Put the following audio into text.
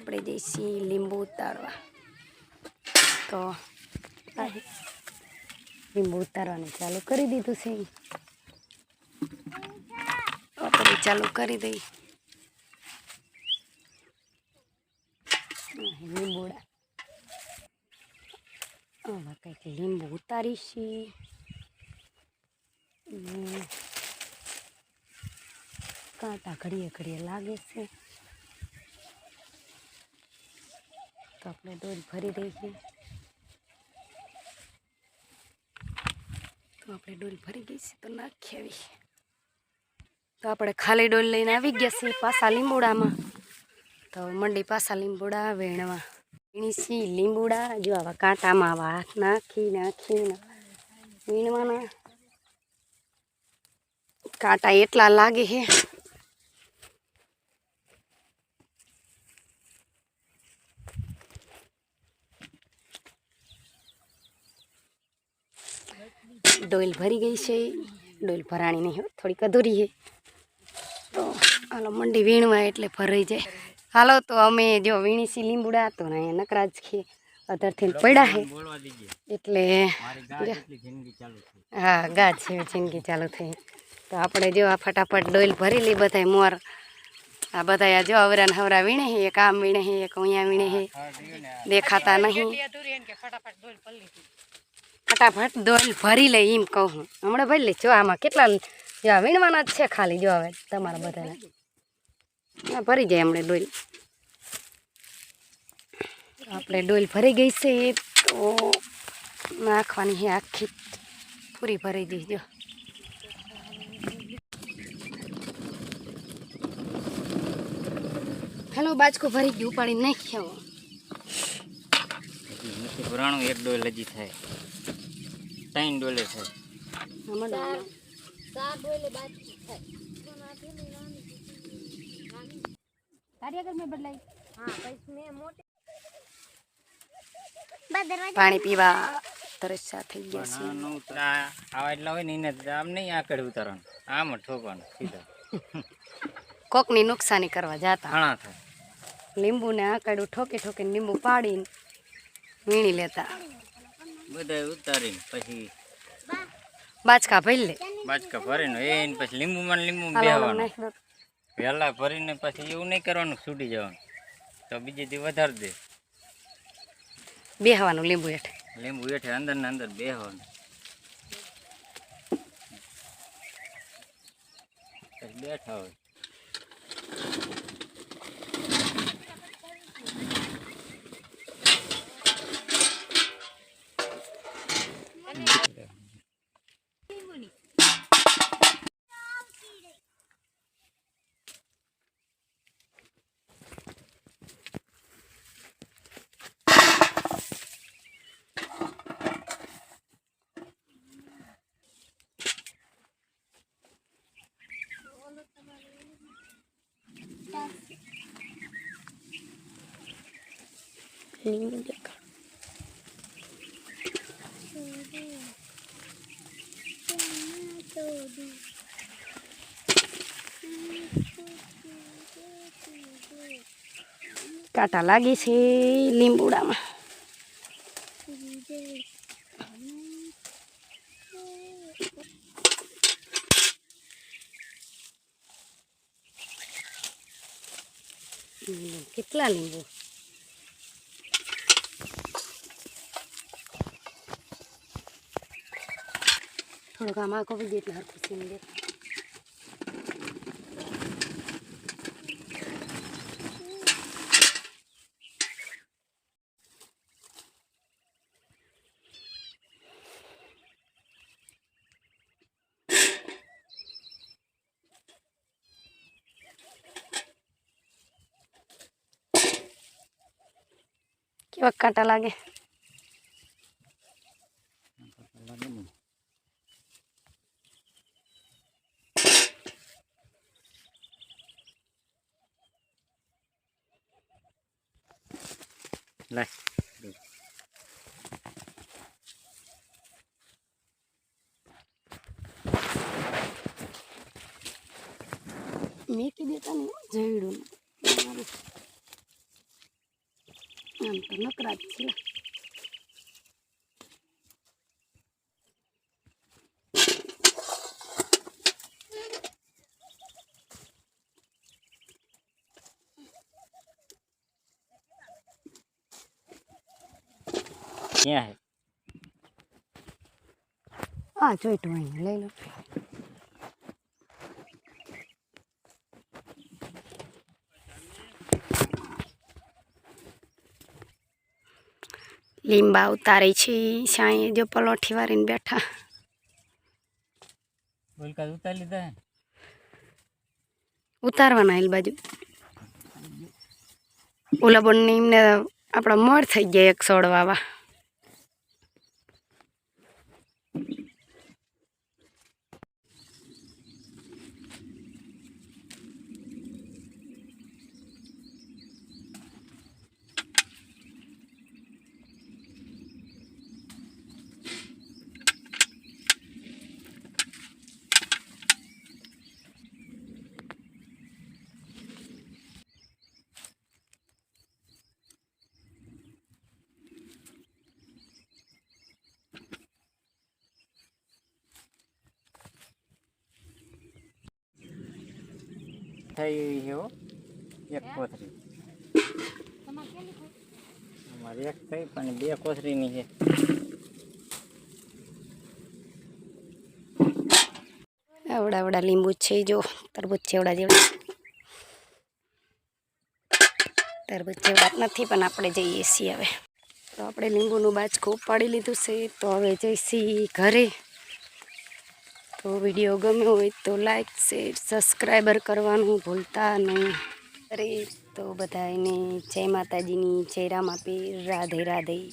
આપણે જઈશી લીંબુ ઉતારવા તો લીંબુ ઉતારવાનું ચાલુ કરી દીધું છે આપણે ચાલુ કરી દઈ લીંબુડા હવે કંઈક લીંબુ ઉતારીશી કાંટા ઘડીએ ઘડીએ લાગે છે તો આપણે ડોલ ભરી દઈએ તો આપણે ડોલ ભરી ગઈ છે તો નાખી આવી. તો આપણે ખાલી ડોલ લઈને આવી ગયા છીએ પાછા લીંબુડામાં. તો મંડી પાછા લીંબુડા વેણવા. વીણીસી લીંબુડા, જો આવા કાંટામાં આવા હાથ નાખી નાખીને વીણવાના. કાંટા એટલા લાગે છે. ડોલ ભરી ગઈ છે. ડોલ ભરાણી નહીં થોડીક અધૂરી છે તો હાલો, મંડી વીણવા એટલે ભરાઈ જાય. હાલો, તો અમે જો વીણી વીણીસી લીંબુડા તો ને નકરા જ ખીએ અધરથી પડ્યા છે એટલે હા, ગાજ છે, જિંદગી ચાલુ થઈ. તો આપણે જો આ ફટાફટ ડોલ ભરી લઈ બધાય મોર. આ બધા જો અવરાન હવરા વીણે છે એક આમ વીણે છે એક અહીંયા વીણે છે દેખાતા નહીં. ફટાફટ ડોલ ભરી લે એમ કહું હું. હમણાં ભરી લઈ જો આમાં કેટલા જો વીણવાના જ છે ખાલી. જો હવે તમારા બધાને. ભરી જાય હમણાં ડોલ આપણે ડોલ ભરી ગઈ છે. તો નાખવાની છે આખી. પૂરી ભરી દીજો હેલો, બાજકો ભરી ગયું ઉપાડી નાખ્યો. નથી એક ડોલ હજી થાય. ત્રણ ડોલે થાય હમણાં પાણી પીવા તરસ્યા થઈ ગયા છે નાનું ઉતરા આવા એટલા હોય ને એને જ આમ નહીં આકડ ઉતારવાનું આમ જ ઠોકવાનું સીધા કોકની નુકસાની કરવા જાતા ઘણા થાય લીંબુને આકડું ઠોકી ઠોકીને લીંબુ પાડીને વીણી લેતા બધા ઉતારીને પછી બાચકા ભરી લે. બાચકા ભરીને એને પછી લીંબુમાં લીંબુ બેહવાનું. વહેલા ભરીને પછી એવું નહીં કરવાનું છૂટી જવાનું. તો બીજે દી વધારે દે. બેહવાનું લીંબુ હેઠે. લીંબુ હેઠે અંદર ને અંદર બેહવાનું. બેઠા હોય. લીંબુ દેખાડ કાંટા લાગે છે લીંબુડામાં હમ, કેટલા લીંબુ થોડોક આમ આખો બી એટલે હરખું સીન દે કેવા કાંટા લાગે લાય મેકી દેતા ને જયડું આમ તો નકરા જ છે ક્યાં હે? આ ચોઈટું અહીં લઈ લો. લીંબા ઉતારે છે સાંઈ જો પલોઠી વાળીને બેઠા. બોલકા ઉતાર લીધા ઉતારવાના એલ બાજુ. ઓલા બંને એમને આપણા મોર થઈ ગયા એક સોળ થઈ છે હો? એક કોથરી? અમારે એક થઈ પણ બે કોથરીની છે. આવડા આવડા લીંબુ છે જો તરબૂચ છેવડા જેવડા તરબૂચ જેવડા નથી પણ આપણે જઈએ છીએ હવે. તો આપણે લીંબુનું બાજકું ઉપાડી લીધું છે તો હવે જઈશી ઘરે. તો વીડિયો ગમ્યો હોય તો લાઈક શેર સબસ્ક્રાઈબર કરવાનું ભૂલતા નહીં. અરે, તો બધાને જય માતાજીની, જય રામાપીર રાધે રાધે.